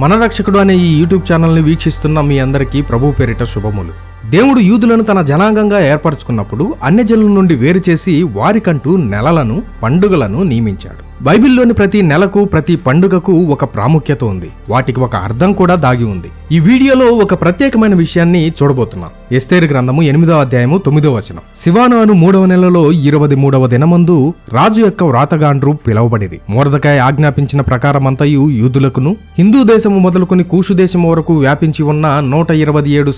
మన రక్షకుడు అనే ఈ యూట్యూబ్ ఛానల్ని వీక్షిస్తున్న మీ అందరికీ ప్రభు పేరిట శుభములు. దేవుడు యూదులను తన జనాంగంగా ఏర్పరచుకున్నప్పుడు అన్యజనుల నుండి వేరు చేసి వారికంటూ నెలలను పండుగలను నియమించాడు. బైబిల్లోని ప్రతి నెలకు ప్రతి పండుగకు ఒక ప్రాముఖ్యత ఉంది. వాటికి ఒక అర్థం కూడా దాగి ఉంది. ఈ వీడియోలో ఒక ప్రత్యేకమైన విషయాన్ని చూడబోతున్నాం. ఎస్తేరు గ్రంథము ఎనిమిదో అధ్యాయము తొమ్మిదో వచనం. శివాను మూడవ నెలలో ఇరవై మూడవ దినమందు రాజు యొక్క వ్రాతగాండ్రు పిలవబడిది మోరదకాయ ఆజ్ఞాపించిన ప్రకారమంతయు యూదులకును హిందూ దేశము మొదలుకొని కూషు దేశము వరకు వ్యాపించి ఉన్న నూట ఇరవై ఏడు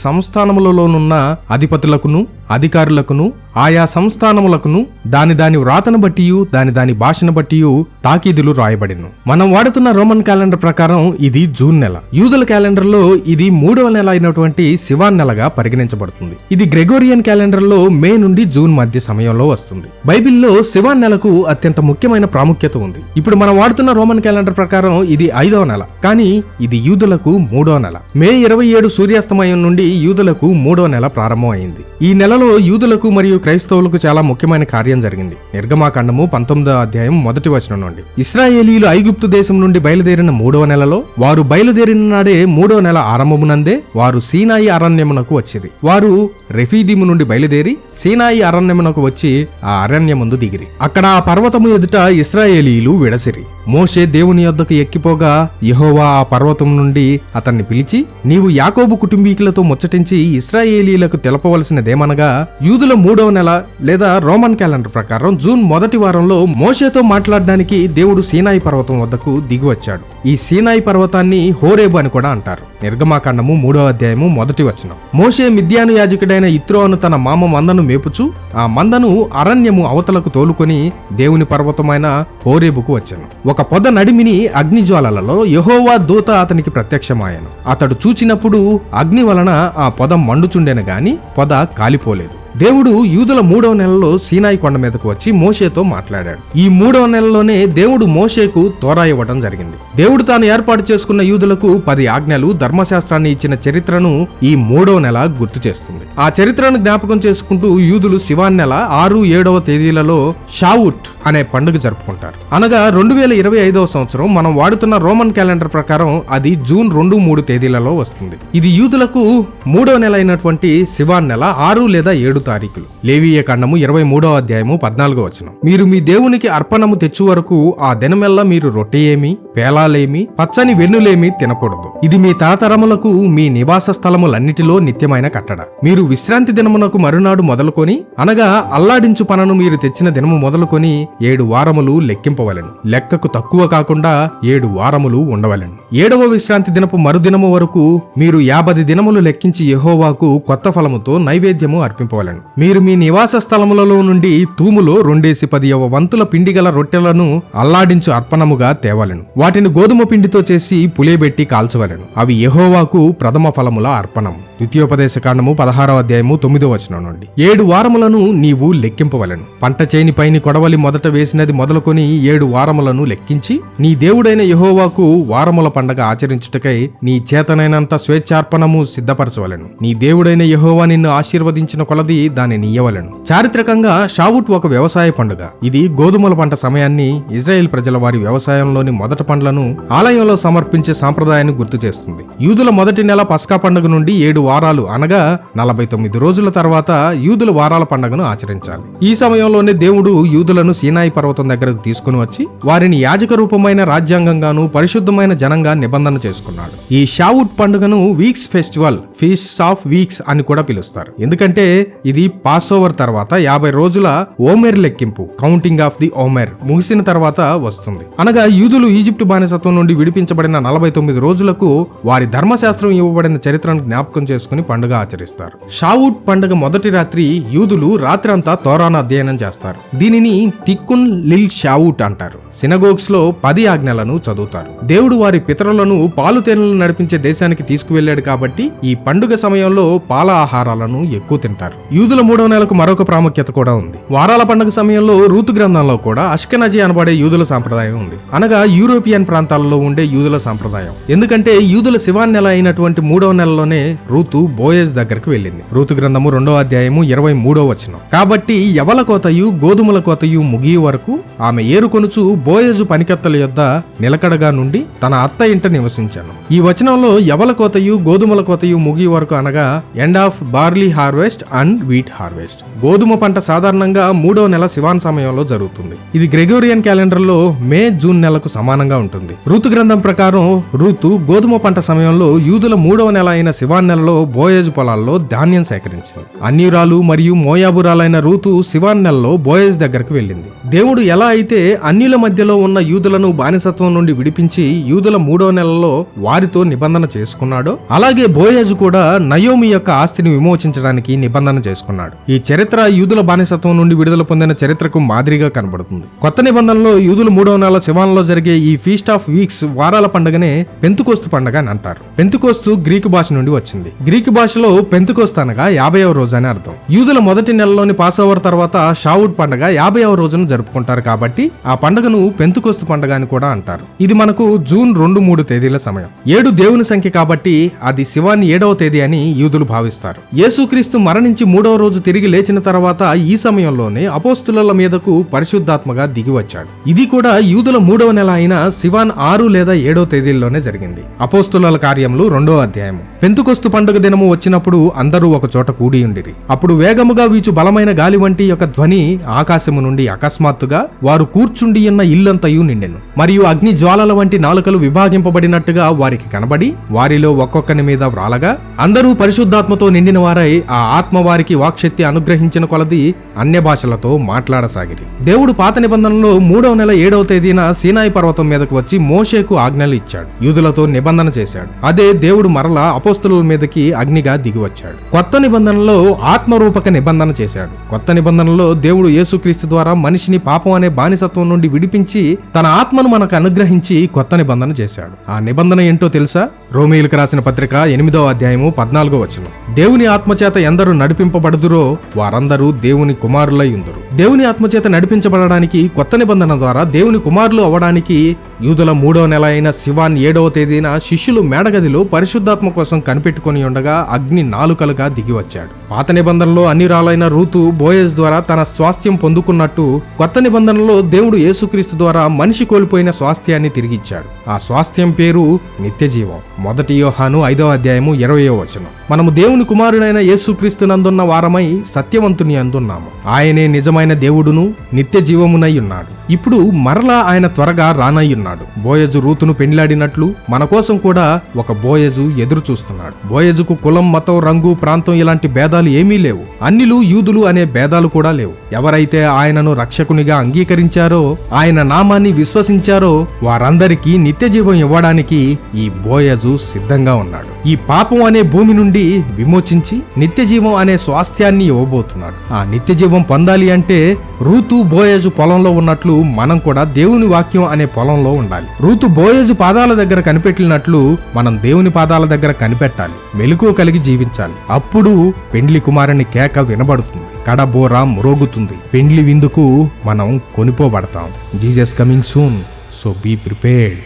సంస్థానములలోనున్న అధిపతులకును అధికారులకును ఆయా సంస్థానములకును దాని దాని వ్రాతను బట్టియు దాని దాని భాషను బట్టియు తాకీదులు రాయబడిను. మనం వాడుతున్న రోమన్ క్యాలెండర్ ప్రకారం ఇది జూన్ నెల. యూదుల క్యాలెండర్లో ఇది మూడవ నెల అయినటువంటి శివాన్ నెలగా పరిగణించబడుతుంది. ఇది గ్రెగోరియన్ క్యాలెండర్లో మే నుండి జూన్ మధ్య సమయంలో వస్తుంది. బైబిల్లో శివాన్ నెలకు అత్యంత ముఖ్యమైన ప్రాముఖ్యత ఉంది. ఇప్పుడు మనం వాడుతున్న రోమన్ క్యాలెండర్ ప్రకారం ఇది ఐదవ నెల కానీ ఇది యూదులకు మూడవ నెల. మే ఇరవై ఏడు సూర్యాస్తమయం నుండి యూదులకు మూడవ నెల ప్రారంభం అయింది. ఈ నెలలో యూదులకు మరియు క్రైస్తవులకు చాలా ముఖ్యమైన కార్యం జరిగింది. నిర్గమాకాండము పంతొమ్మిదో అధ్యాయం మొదటి వచనం నుండి. ఇస్రాయేలీలు ఐగుప్తు దేశం నుండి బయలుదేరిన మూడవ నెలలో వారు బయలుదేరిన నాడే మూడవ నెల ఆరంభమునందే వారు సీనాయి అరణ్యమునకు వచ్చిరి. వారు రెఫీదీము నుండి బయలుదేరి సీనాయి అరణ్యమునకు వచ్చి ఆ అరణ్యముందు దిగిరి. అక్కడ ఆ పర్వతము ఎదుట ఇస్రాయేలీలు విడసిరి. మోషే దేవుని యొద్దకు ఎక్కిపోగా యెహోవా ఆ పర్వతం నుండి అతన్ని పిలిచి నీవు యాకోబు కుటుంబీకులతో ముచ్చటించి ఇస్రాయేలీలకు తెలపవలసినదేమనగా యూదుల మూడవ నెల లేదా రోమన్ క్యాలెండర్ ప్రకారం జూన్ మొదటి వారంలో మోషేతో మాట్లాడడానికి దేవుడు సీనాయి పర్వతం వద్దకు దిగివచ్చాడు. ఈ సీనాయి పర్వతాన్ని హోరేబు అని కూడా అంటారు. నిర్గమాకాండము మూడో అధ్యాయము మొదటి వచనం. మోషే మిద్యాను యాజకుడైన ఇత్రో అను తన మామ మందను మేపుచు ఆ మందను అరణ్యము అవతలకు తోలుకొని దేవుని పర్వతమైన హోరేబుకు వచ్చాను. ఒక పొద నడిమిని అగ్నిజ్వాలలలో యహోవా దూత అతనికి ప్రత్యక్షమాయను. అతడు చూచినప్పుడు అగ్ని వలన ఆ పొద మండుచుండెను గాని పొద కాలిపోలేదు. దేవుడు యూదుల మూడవ నెలలో సీనాయి కొండ మీదకు వచ్చి మోషేతో మాట్లాడాడు. ఈ మూడవ నెలలోనే దేవుడు మోషేకు తోరా ఇవ్వడం జరిగింది. దేవుడు తాను ఏర్పాటు చేసుకున్న యూదులకు పది ఆజ్ఞలు ధర్మశాస్త్రాన్ని ఇచ్చిన చరిత్రను ఈ మూడవ నెల గుర్తు చేస్తుంది. ఆ చరిత్రను జ్ఞాపకం చేసుకుంటూ యూదులు శివాన్ నెల ఆరు ఏడవ తేదీలలో షావుట్ అనే పండుగ జరుపుకుంటారు. అనగా రెండు వేల ఇరవై ఐదవ సంవత్సరం మనం వాడుతున్న రోమన్ క్యాలెండర్ ప్రకారం అది జూన్ రెండు మూడు తేదీలలో వస్తుంది. ఇది యూదులకు మూడవ నెల అయినటువంటి శివాన్ నెల ఆరు లేదా ఏడు తారీఖులు. లేవీయ ఖండము ఇరవై మూడవ అధ్యాయము పద్నాలుగో వచనం. మీరు మీ దేవునికి అర్పణము తెచ్చు వరకు ఆ దినమెల్లా మీరు రొట్టె ఏమి పేలా పేలాలేమి పచ్చని వెన్నులేమి తినకూడదు. ఇది మీ తరతరములకు మీ నివాస స్థలములన్నిటిలో నిత్యమైన కట్టడ. మీరు విశ్రాంతి దినమునకు మరునాడు మొదలుకొని అనగా అల్లాడించు పనను మీరు తెచ్చిన దినము మొదలుకొని ఏడు వారములు లెక్కింపవలెను. లెక్కకు తక్కువ కాకుండా ఏడు వారములు ఉండవలెను. ఏడవ విశ్రాంతి దినపు మరుదినము వరకు మీరు యాభై దినములు లెక్కించి యహోవాకు కొత్త ఫలముతో నైవేద్యము అర్పింపవలను. మీరు మీ నివాస స్థలములలో నుండి తూములో రెండేసి పదియవ వంతుల పిండి గల రొట్టెలను అల్లాడించు అర్పణముగా తేవలను. వాటిని గోధుమ పిండితో చేసి పులియబెట్టి కాల్చవలను. అవి యహోవాకు ప్రథమ ఫలముల అర్పణం. ద్వితీయోపదేశ కాండము పదహారవ అధ్యాయము తొమ్మిదో వచనం నుండి. ఏడు వారములను నీవు లెక్కింపవలెను. పంట చేని పైని కొడవలి మొదట వేసినది మొదలుకొని ఏడు వారములను లెక్కించి నీ దేవుడైన యహోవాకు వారముల పండగ ఆచరించుటకై నీ చేతనైనంత స్వేచ్ఛార్పణము సిద్ధపరచవలెను. నీ దేవుడైన యహోవా నిన్ను ఆశీర్వదించిన కొలది దానిని నీయవలను. చారిత్రకంగా షావుట్ ఒక వ్యవసాయ పండుగ. ఇది గోధుమల పంట సమయాన్ని ఇజ్రాయెల్ ప్రజల వారి వ్యవసాయంలోని మొదటి పండ్లను ఆలయంలో సమర్పించే సాంప్రదాయాన్ని గుర్తు చేస్తుంది. యూదుల మొదటి నెల పస్కా పండుగ నుండి ఏడు వారాలు అనగా నలభై తొమ్మిది రోజుల తర్వాత యూదుల వారాల పండుగను ఆచరించాలి. ఈ సమయంలోనే దేవుడు యూదులను సీనాయి పర్వతం దగ్గరకు తీసుకుని వచ్చి వారిని యాజక రూపమైన రాజ్యాంగంగాను పరిశుద్ధమైన జనంగా నిబంధన చేసుకున్నాడు. ఈ షావుట్ పండుగను weeks festival feast of weeks అని కూడా పిలుస్తారు. ఎందుకంటే ఇది పాస్ ఓవర్ తర్వాత యాభై రోజుల ఓమెర్ లెక్కింపు కౌంటింగ్ ఆఫ్ ది ఓమెర్ ముగిసిన తర్వాత వస్తుంది. అనగా యూదులు ఈజిప్ట్ బానిసత్వం నుండి విడిపించబడిన నలభై తొమ్మిది రోజులకు వారి ధర్మశాస్త్రం ఇవ్వబడిన చరిత్రను జ్ఞాపకం చేసుకుని పండుగ ఆచరిస్తారు. షావుట్ పండుగ మొదటి రాత్రి యూదులు రాత్రంతా తోరాన అధ్యయనం చేస్తారు. దీనిని తిక్కున్ లిల్ షావుట్ అంటారు. సినగోగ్స్లో పది ఆజ్ఞలను చదువుతారు. దేవుడు వారి పితరులను పాలు తేనెలను నడిపించే దేశానికి తీసుకువెళ్ళాడు కాబట్టి ఈ పండుగ సమయంలో పాల ఆహారాలను ఎక్కువ తింటారు. యూదుల మూడవ నెలకు మరొక ప్రాముఖ్యత కూడా ఉంది. వారాల పండుగ సమయంలో రూతు గ్రంథంలో కూడా అష్కనజీ అనబడే యూదుల సాంప్రదాయం ఉంది. అనగా యూరోపియన్ ప్రాంతాలలో ఉండే యూదుల సాంప్రదాయం. ఎందుకంటే యూదుల శివాన్ నెల అయినటువంటి మూడవ నెలలోనే రూతు రూతు బోయజ్ దగ్గరకు వెళ్ళింది. రూతు గ్రంథము రెండో అధ్యాయము ఇరవై మూడో వచనం. కాబట్టి ఎవల కోతయు గోధుమల కోతయు ముగియు వరకు ఆమె ఏరుకొనుచు బోయజు పనికత్తల యొద్ద నిలకడగా నుండి తన అత్త ఇంట నివసించాను. ఈ వచనంలో ఎవల కోతయు గోధుమల కోతయు ముగియు వరకు అనగా end of barley harvest and wheat harvest. గోధుమ పంట సాధారణంగా మూడో నెల శివాన్ సమయంలో జరుగుతుంది. ఇది గ్రెగోరియన్ క్యాలెండర్లో మే జూన్ నెలకు సమానంగా ఉంటుంది. ఋతు గ్రంథం ప్రకారం ఋతు గోధుమ పంట సమయంలో యూదుల మూడవ నెల అయిన శివాన్ నెలలో బోయేజ్ పొలాల్లో ధాన్యం సేకరించింది. అన్యురాలు మరియు మోయాబురాలైన రూతు శివాన్ నెలలో బోయేజ్ దగ్గరకు వెళ్ళింది. దేవుడు ఎలా అయితే అన్యుల మధ్యలో ఉన్న యూదులను బానిసత్వం నుండి విడిపించి యూదుల మూడో నెలలో వారితో నిబంధన చేసుకున్నాడో అలాగే బోయేజు కూడా నయోమి యొక్క ఆస్తిని విమోచించడానికి నిబంధన చేసుకున్నాడు. ఈ చరిత్ర యూదుల బానిసత్వం నుండి విడుదల పొందిన చరిత్రకు మాదిరిగా కనబడుతుంది. కొత్త నిబంధనలో యూదుల మూడవ నెల శివాన్లో జరిగే ఈ ఫీస్ట్ ఆఫ్ వీక్స్ వారాల పండుగనే పెంతుకోస్తు పండుగ అని అంటారు. పెంతుకోస్తు గ్రీకు భాష నుండి వచ్చింది. గ్రీకు భాషలో పెంతుకోస్తు అనగా యాభైవ రోజు అని అర్థం. యూదుల మొదటి నెలలోని పాస్ ఓవర్ తర్వాత షావుడ్ పండుగ యాభైవ రోజున జరుపుకుంటారు కాబట్టి ఆ పండుగను పెంతుకోస్తు పండుగ అని కూడా అంటారు. ఇది మనకు జూన్ రెండు మూడు తేదీల సమయం. ఏడు దేవుని సంఖ్య కాబట్టి అది శివాన్ని ఏడవ తేదీ అని యూదులు భావిస్తారు. యేసుక్రీస్తు మరణించి మూడవ రోజు తిరిగి లేచిన తర్వాత ఈ సమయంలోనే అపోస్తుల మీదకు పరిశుద్ధాత్మగా దిగివచ్చాడు ఇది కూడా యూదుల మూడవ నెల అయిన శివాన్ ఆరు లేదా ఏడవ తేదీల్లోనే జరిగింది. అపోస్తుల కార్యములు రెండో అధ్యాయము. పెంతుకొస్తు పండుగ దినము వచ్చినప్పుడు అందరూ ఒక చోట కూడి ఉండిరి. అప్పుడు వేగముగా వీచు బలమైన గాలి వంటి యొక్క ధ్వని ఆకాశము నుండి అకస్మాత్తుగా వారు కూర్చుండి ఉన్న ఇల్లంతయు నిండెను. మరియు అగ్ని జ్వాలల వంటి నాలుకలు విభాగింపబడినట్టుగా వారికి కనబడి వారిలో ఒక్కొక్కని మీద వ్రాలగా అందరూ పరిశుద్ధాత్మతో నిండిన వారై ఆ ఆత్మ వారికి వాక్శక్తి అనుగ్రహించిన కొలది అన్య భాషలతో మాట్లాడసాగిరి. దేవుడు పాత నిబంధనలో మూడవ నెల ఏడవ తేదీన సీనాయి పర్వతం మీదకు వచ్చి మోషేకు ఆజ్ఞలు ఇచ్చాడు. యూదులతో నిబంధన చేశాడు. అదే దేవుడు మరల అపోస్తుల మీదకి అగ్నిగా దిగివచ్చాడు కొత్త నిబంధనలో ఆత్మరూపక నిబంధన చేశాడు. కొత్త నిబంధనలో దేవుడు యేసుక్రీస్తు ద్వారా మనిషిని పాపం అనే బానిసత్వం నుండి విడిపించి తన ఆత్మను మనకు అనుగ్రహించి కొత్త నిబంధన చేశాడు. ఆ నిబంధన ఏంటో తెలుసా? రోమిలకు రాసిన పత్రిక ఎనిమిదవ అధ్యాయము పద్నాలుగో వచనం. దేవుని ఆత్మచేత ఎందరు నడిపింపబడుదురో వారందరూ దేవుని కుమారులై ఉందరు. దేవుని ఆత్మచేత నడిపించబడడానికి కొత్త నిబంధన ద్వారా దేవుని కుమారులు అవ్వడానికి యూదుల మూడవ నెల అయిన శివాన్ ఏడవ తేదీన శిష్యులు మేడగదిలో పరిశుద్ధాత్మ కోసం కనిపెట్టుకుని ఉండగా అగ్ని నాలుకలుగా దిగివచ్చాడు పాత నిబంధనలో అన్ని రాలైన రూతు బోయస్ ద్వారా తన స్వాస్థ్యం పొందుకున్నట్టు కొత్త నిబంధనలో దేవుడు యేసుక్రీస్తు ద్వారా మనిషి కోల్పోయిన స్వాస్థ్యాన్ని తిరిగిచ్చాడు. ఆ స్వాస్థ్యం పేరు నిత్యజీవం. మొదటి యోహాను ఐదవ అధ్యాయము ఇరవయో వచనం. మనము దేవుని కుమారుడైన యేసుక్రీస్తు నందున్న వారమై సత్యవంతుని అందున్నాము. ఆయనే నిజమైన దేవుడును నిత్య జీవమునై ఉన్నాడు. ఇప్పుడు మరలా ఆయన త్వరగా రానయ్యున్నాడు చూస్తున్నాడు. బోయజు రూతును పెండ్లాడినట్లు మన కోసం కూడా ఒక బోయజు ఎదురు చూస్తున్నాడు. బోయజుకు కులం మతం రంగు ప్రాంతం ఇలాంటి భేదాలు ఏమీ లేవు. అన్నిలు యూదులు అనే భేదాలు కూడా లేవు. ఎవరైతే ఆయనను రక్షకునిగా అంగీకరించారో ఆయన నామాన్ని విశ్వసించారో వారందరికీ నిత్య జీవం ఇవ్వడానికి ఈ బోయజు సిద్ధంగా ఉన్నాడు. ఈ పాపం అనే భూమి నుండి విమోచించి నిత్య జీవం అనే స్వాస్థ్యాన్ని ఇవ్వబోతున్నాడు. ఆ నిత్య జీవం పొందాలి అంటే రూతు బోయజు పొలంలో ఉన్నట్లు మనం కూడా దేవుని వాక్యం అనే పొలంలో ఉండాలి. రూతు బోయజు పాదాల దగ్గర కనిపెట్టినట్లు మనం దేవుని పాదాల దగ్గర కనిపెట్టాలి. మెలకువ కలిగి జీవించాలి. అప్పుడు పెండ్లి కుమారుని కేక వినబడుతుంది. కడబోరా మురోగుతుంది. పెండ్లి విందుకు మనం కొనిపోబడతాం. Jesus coming soon. So be prepared.